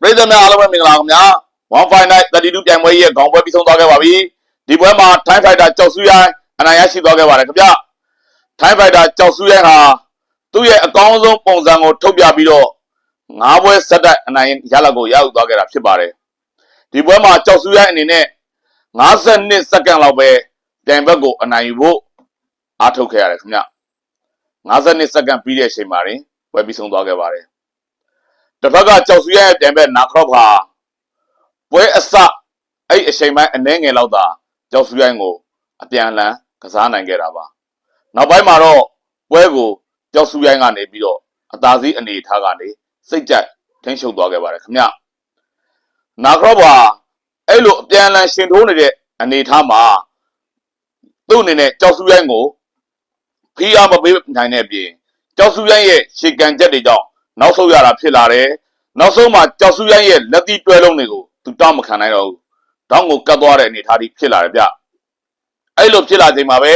ပရိသတ်များအားလုံးပဲမင်္ဂလာပါခင်ဗျာ159 32ပြိုင်ပွဲရဲ့ခေါင်းပွဲပြီးဆုံးသွားခဲ့ပါပြီဒီပွဲမှာ Time Fighter ကြောက်စုရိုင်းအနိုင်ရရှိသွားခဲ့ပါတယ်ခင်ဗျာ Time Fighter ကြောက်စုရိုင်းဟာသူ့ရဲ့အကောင်းဆုံးပုံစံကိုထုတ်ပြပြီးတော့ငါးပွဲဆက်တိုက်အနိုင်ရလဒ်ကိုရယူသွားခဲ့တာဖြစ်ပါတယ်ဒီပွဲမှာကြောက်စုရိုင်းအနေနဲ့52စက္ကန့်လောက်ပဲပြိုင်ဘက်ကိုအနိုင်ယူဖို့အားထုတ်ခဲ့ရတယ်ခင်ဗျာ52စက္ကန့်ပြီးတဲ့အချိန်မှာတွင်ပွဲပြီးဆုံးသွားခဲ့ပါတယ် တစ်ဖက်ကကြောက်စူရဲ့ပြန်ဘက်နာခရော့ဟာပွဲအစအဲ့အချိန်ပိုင်းအနှဲငယ်လောက်သာကြောက်စူရိုင်းကိုအပြန်အလှန်ကစားနိုင်ခဲ့တာပါနောက်ပိုင်းမှာတော့ပွဲကိုကြောက်စူရိုင်းကနေပြီးတော့အသာစီးအနေအထားကနေစိတ်ကြက်ထိန်းချုပ်သွားခဲ့ပါတယ်ခင်ဗျနာခရော့ဟာအဲ့လိုအပြန်အလှန်ရှင်ထိုးနေတဲ့အနေအထားမှာသူ့အနေနဲ့ကြောက်စူရိုင်းကိုဖိအားမပေးနိုင်တဲ့အပြင်ကြောက်စူရိုင်းရဲ့ရှေကန်ချက်တွေကြောင့် နောက်ဆုံးရတာဖြစ်လာတယ်။နောက်ဆုံးမှာကြောက်စုရိုင်းရဲ့လက်သီးတွဲလုံးတွေကိုသူတောင်းမခံနိုင်တော့ဘူး။တောင်းကိုကတ်သွားတဲ့အနေအထားကြီးဖြစ်လာတယ်ဗျ။အဲ့လိုဖြစ်လာချိန်မှာပဲ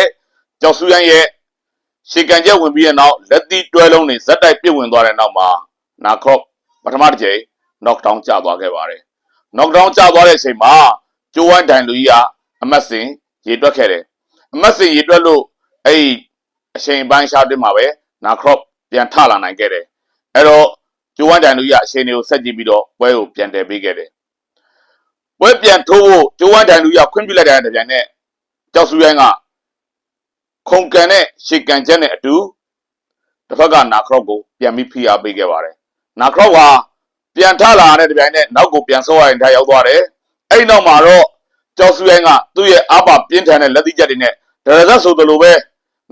ကြောက်စုရိုင်းရဲ့ရှေကန်ချက်ဝင်ပြီးတဲ့နောက်လက်သီးတွဲလုံးတွေဇက်တိုက်ပြစ်ဝင်သွားတဲ့နောက်မှာနာခေါ့ပထမတစ်ချိန် knock down ကျသွားခဲ့ပါတယ်။ knock down ကျသွားတဲ့အချိန်မှာကျိုးဝိုင်းတိုင်လူကြီးကအမတ်စင်ရေတွက်ခဲ့တယ်။အမတ်စင်ရေတွက်လို့အဲ့ဒီအချိန်ပိုင်းရှားတွင်းမှာပဲနာခေါ့ပြန်ထလာနိုင်ခဲ့တယ်။ အဲ့တော့ကျိုးဝိုင်းတိုင်လူကြီးကအရှင်တွေကိုဆက်ကြည့်ပြီးတော့ပွဲကိုပြန်တယ်ပေးခဲ့တယ်။ပွဲပြန်ထိုးဖို့ကျိုးဝိုင်းတိုင်လူကြီးကခွင့်ပြုလိုက်တဲ့တပြိုင်နက်ကြောက်စုရိုင်းကခုံကန်တဲ့ရှေကန်ချက်နဲ့အတူတစ်ဖက်ကနာခရော့ကိုပြန်ပြီးဖိအားပေးခဲ့ပါတယ်။နာခရော့ဟာပြန်ထလာတဲ့တပြိုင်နက်နောက်ကိုပြန်ဆောရရင်ထားရောက်သွားတယ်။အဲ့ဒီနောက်မှာတော့ကြောက်စုရိုင်းကသူ့ရဲ့အပါပြင်းထန်တဲ့လက်သီးချက်တွေနဲ့ဒရဇတ်ဆိုသလိုပဲ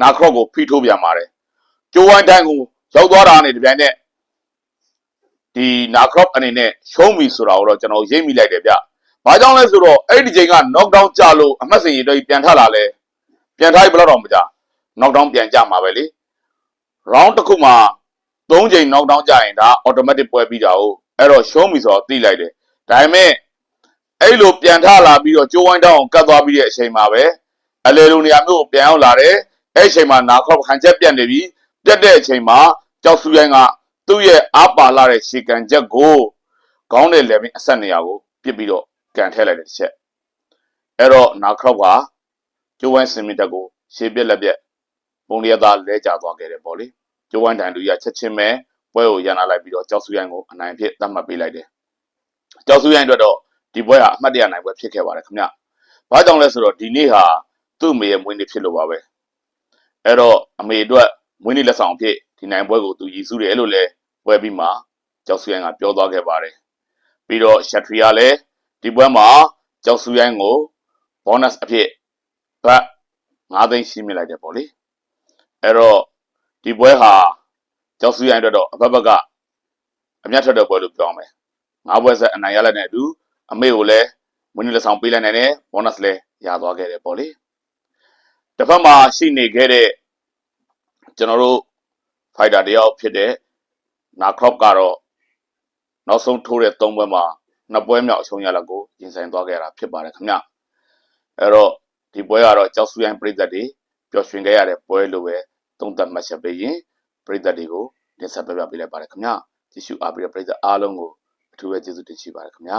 နာခရော့ကိုဖိထိုးပြန်ပါတယ်။ကျိုးဝိုင်းတိုင်ကိုရောက်သွားတာနဲ့တပြိုင်နက် ဒီနာခရော့အနေနဲ့ရှုံးပြီဆိုတာကိုတော့ကျွန်တော်ရိပ်မိလိုက်တယ်ဗျ။ဘာကြောင့်လဲဆိုတော့အဲ့ဒီချိန်က knock down ကြလို့အမှတ်စဉ်ရတော့ပြန်ထလာလဲပြန်ထားဘယ်တော့မှမကြ knock down ပြန်ကြမှာပဲလေ။ round တစ်ခုမှာ၃ချိန် knock down ကြရင်ဒါ automatic ပွဲပြီးတာ哦အဲ့တော့ရှုံးပြီဆိုတော့သိလိုက်တယ်။ဒါပေမဲ့အဲ့လိုပြန်ထလာပြီးတော့ကျိုးဝိုင်းတောင်းအောင်ကတ်သွားပြီးတဲ့အချိန်မှာပဲအလေလိုနေရာမျိုးကိုပြန်ရောက်လာတယ်။အဲ့ဒီအချိန်မှာနာခရော့ခံချက်ပြတ်နေပြီ။ပြတ်တဲ့အချိန်မှာကြောက်စုရိုင်းက သူ့ရဲ့အားပါလာတဲ့ရှေကန်ချက်ကိုခေါင်းနဲ့လည်းပြီးအဆက်နေရာကိုပြစ်ပြီးတော့ကန်ထည့်လိုက်တဲ့တစ်ချက်အဲ့တော့နာခရော့ကကျိုးဝိုင်းစင်မီတက်ကိုရှေပြက်လက်ပြက်ပုံရသားလဲကျသွားခဲ့တယ်ပေါ့လေကျိုးဝိုင်းတန်လူကြီးကချက်ချင်းပဲပွဲကိုရန်လာလိုက်ပြီးတော့ကြောက်စုရိုင်းကိုအနိုင်ဖြစ်သတ်မှတ်ပေးလိုက်တယ်ကြောက်စုရိုင်းအတွက်တော့ဒီပွဲဟာအမှတ်တရနိုင်ပွဲဖြစ်ခဲ့ပါတယ်ခင်ဗျဘာကြောင့်လဲဆိုတော့ဒီနေ့ဟာသူ့အမေရဲ့မွေးနေ့ဖြစ်လို့ပါပဲအဲ့တော့အမေအတွက်မွေးနေ့လက်ဆောင်အဖြစ်ဒီနိုင်ပွဲကိုသူရည်စူးတယ်လို့လည်း ပွဲပြီးမှကြောက်စုရိုင်းကပြောသွားခဲ့ပါတယ်ပြီးတော့ရှက်ထရီကလည်းဒီပွဲမှာကြောက်စုရိုင်းကို bonus အဖြစ်ဘတ်9သိန်းရှင်းမြစ်လိုက်တယ်ပေါ့လေအဲ့တော့ဒီပွဲဟာကြောက်စုရိုင်းအတွက်တော့အဘက်ဘက်ကအမျက်ထွက်တဲ့ပွဲလို့ပြောအောင်မယ်ငါးပွဲဆက်အနိုင်ရလိုက်တဲ့အတူအမေကိုလည်းမွေးနေ့လက်ဆောင်ပေးလိုက်နိုင်တယ် bonus လည်းရသွားခဲ့တယ်ပေါ့လေတစ်ဖက်မှာရှိနေခဲ့တဲ့ကျွန်တော်တို့ fighter တယောက်ဖြစ်တဲ့ နာခရော့ကတော့နောက်ဆုံးထိုးတဲ့၃ပွဲမှာနှစ်ပွဲမြောက်အရှုံးရလက်ကိုရင်ဆိုင်သွားခဲ့တာဖြစ်ပါတယ်ခင်ဗျအဲ့တော့ဒီပွဲကတော့ကြောက်စူရိုင်းပြည်သက်တွေပျော်ရွှင်ခဲ့ရတဲ့ပွဲလိုပဲသုံးသပ်မှတ်ချက်ပေးရင်ပြည်သက်တွေကိုတင်ဆက်ပြပြပေးလိုက်ပါတယ်ခင်ဗျကြည့်ရှုအားပေးတဲ့ပြည်သက်အားလုံးကိုအထူးပဲကျေးဇူးတင်ရှိပါတယ်ခင်ဗျ